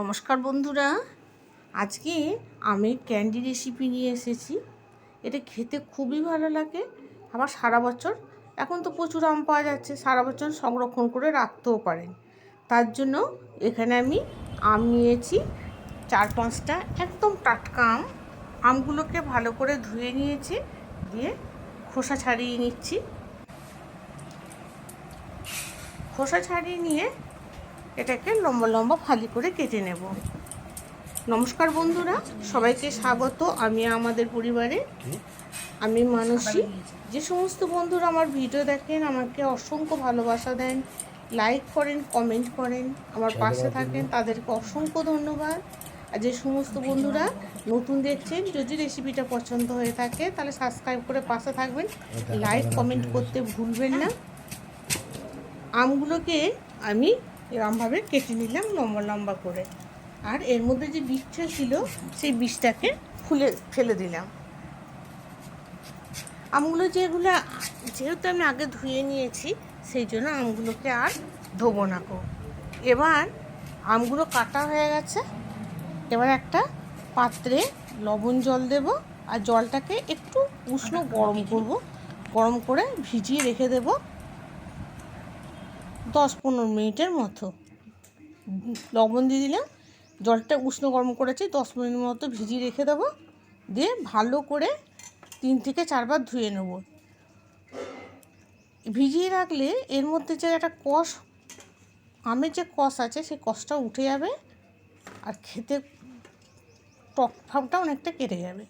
নমস্কার বন্ধুরা। আজকে আমি ক্যান্ডি রেসিপি নিয়ে এসেছি। এটা খেতে খুবই ভালো লাগে। আবার সারা বছর, এখন তো প্রচুর আম পাওয়া যাচ্ছে, সারা বছর সংরক্ষণ করে রাখতেও পারেন। তার জন্য এখানে আমি আম নিয়েছি, চার পাঁচটা একদম টাটকা আম। আমগুলোকে ভালো করে ধুয়ে নিয়েছি, দিয়ে খোসা ছাড়িয়ে নিচ্ছি। খোসা ছাড়িয়ে নিয়ে এটাকে লম্বা লম্বা ফালি করে কেটে নেব। নমস্কার বন্ধুরা সবাইকে স্বাগত। আমি আমাদের পরিবারে। আমি মানসী। যে সমস্ত বন্ধুরা আমার ভিডিও দেখেন আমাকে অসংখ্য ভালোবাসা দেন লাইক করেন কমেন্ট করেন আমার পাশে থাকেন তাদেরকে অসংখ্য ধন্যবাদ। আর যে সমস্ত বন্ধুরা নতুন দেখছেন যদি রেসিপিটা পছন্দ হয়ে থাকে তাহলে সাবস্ক্রাইব করে পাশে থাকবেন। লাইক কমেন্ট করতে ভুলবেন না। আমগুলোকে আমি এরমভাবে কেটে নিলাম লম্বা লম্বা করে। আর এর মধ্যে যে বীজটা ছিল, সেই বীজটাকে খুলে ফেলে দিলাম। আমগুলো যেগুলো, যেহেতু আমি আগে ধুয়ে নিয়েছি, সেই জন্য আমগুলোকে আর ধোবো না কো। এবার আমগুলো কাটা হয়ে গেছে। এবার একটা পাত্রে লবণ জল দেব, আর জলটাকে একটু উষ্ণ গরম করব। গরম করে ভিজিয়ে রেখে দেবো। দশ পনেরো মিনিটের মতো। লবণ দিয়ে দিলাম। জলটা উষ্ণ গরম করেছি, দশ মিনিট মতো ভিজিয়ে রেখে দেবো। দিয়ে ভালো করে তিন থেকে চারবার ধুয়ে নেব। ভিজিয়ে রাখলে এর মধ্যে যে একটা কষ, আমের যে কষ আছে, সেই কষটা উঠে যাবে আর খেতে টক ভাবটা অনেকটা কেটে যাবে।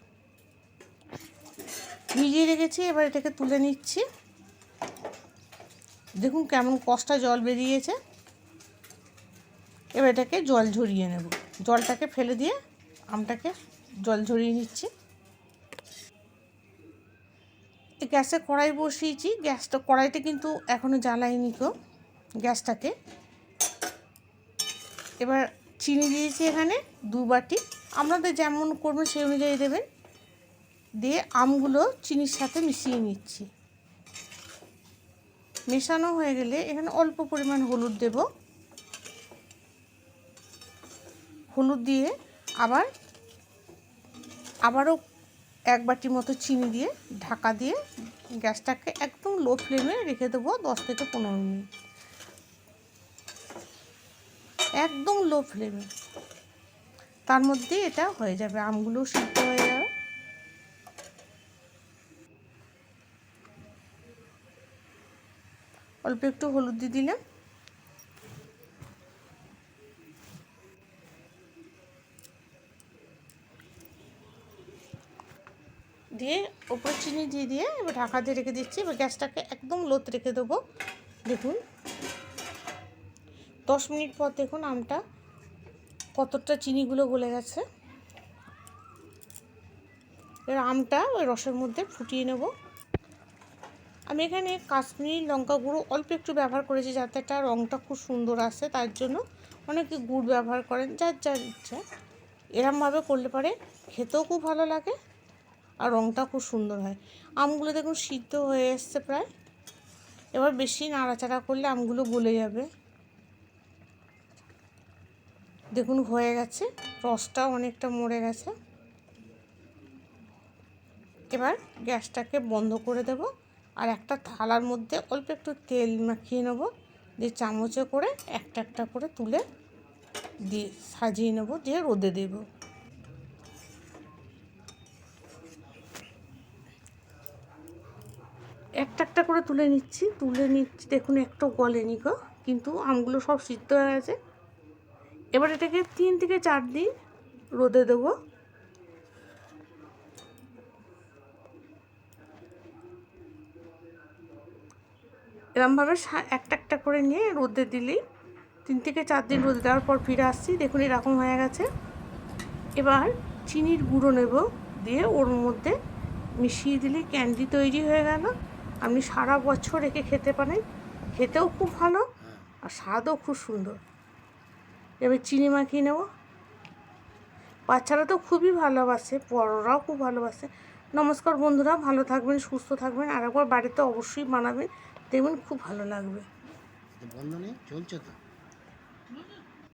ভিজিয়ে রেখেছি, এবার এটাকে তুলে নিচ্ছি। দেখুন কেমন কষ্টা জল বেরিয়েছে। এবার এটাকে জল ঝরিয়ে নেব। জলটাকে ফেলে দিয়ে আমটাকে জল ঝরিয়ে নিচ্ছি। গ্যাসে কড়াই বসিয়েছি। গ্যাসটা, কড়াইটা কিন্তু এখনও জ্বালাইনি কেউ গ্যাসটাকে। এবার চিনি দিয়েছি এখানে দু বাটি। আপনাদের যেমন করবেন সেই অনুযায়ী দেবেন। দিয়ে আমগুলো চিনির সাথে মিশিয়ে নিচ্ছি। মেশানো হয়ে গেলে এখানে অল্প পরিমাণ হলুদ দেব। হলুদ দিয়ে আবার, আবারও এক বাটি মতো চিনি দিয়ে ঢাকা দিয়ে গ্যাসটাকে একদম লো ফ্লেমে রেখে দেবো দশ থেকে পনেরো মিনিট। একদম লো ফ্লেমে। তার মধ্যে এটা হয়ে যাবে আমগুলো সিদ্ধ হয়ে যাবে। অল্প একটু হলুদ দিয়ে দিলাম দিয়ে ওপর চিনি দিয়ে দিয়ে এবার ঢাকা দিয়ে রেখে দিচ্ছি। এবার গ্যাসটাকে একদম লোত রেখে দেবো। দেখুন, দশ মিনিট পর দেখুন আমটা কতটা চিনিগুলো গলে গেছে। এবার আমটা ওই রসের মধ্যে ফুটিয়ে নেব। আমি এখানে কাশ্মীরি লঙ্কা গুঁড়ো অল্প একটু ব্যবহার করেছি যাতে একটা রঙটা খুব সুন্দর আসে, তার জন্য অনেকে গুড় ব্যবহার করেন, যার যার ইচ্ছা। এরমভাবে করলে পরে খেতেও খুব ভালো লাগে আর রঙটা খুব সুন্দর হয়। আমগুলো দেখুন সিদ্ধ হয়ে এসছে প্রায়। এবার বেশি নাড়াচাড়া করলে আমগুলো গলে যাবে। দেখুন হয়ে গেছে, রসটাও অনেকটা মরে গেছে। এবার গ্যাসটাকে বন্ধ করে দেবো। আর একটা থালার মধ্যে অল্প একটু তেল মাখিয়ে নেব, দিয়ে চামচে করে একটা একটা করে তুলে দিয়ে সাজিয়ে নেব, দিয়ে রোদে দেব। একটা একটা করে তুলে নিচ্ছি তুলে নিচ্ছি, দেখুন একটু গলেনি গো, কিন্তু আমগুলো সব সিদ্ধ হয়ে গেছে। এবার এটাকে তিন থেকে চার দিন রোদে দেবো। এরমভাবে একটা একটা করে নিয়ে রোদে দিলেই তিন থেকে চার দিন রোদে দেওয়ার পর ফিরে আসছি, দেখুন এরকম হয়ে গেছে। এবার চিনির গুঁড়ো নেব দিয়ে ওর মধ্যে মিশিয়ে দিলে, ক্যান্ডি তৈরি হয়ে গেল। আপনি সারা বছর রেখে খেতে পারেন, খেতেও খুব ভালো আর স্বাদও খুব সুন্দর। এবার চিনি মাখিয়ে নেব। বাচ্চারা তো খুবই ভালোবাসে, বড়রাও খুব ভালোবাসে। নমস্কার বন্ধুরা, ভালো থাকবেন, সুস্থ থাকবেন। আর একবার বাড়িতে অবশ্যই বানাবেন দেখবেন খুব ভালো লাগবে। বন্ধনে চলছে তো?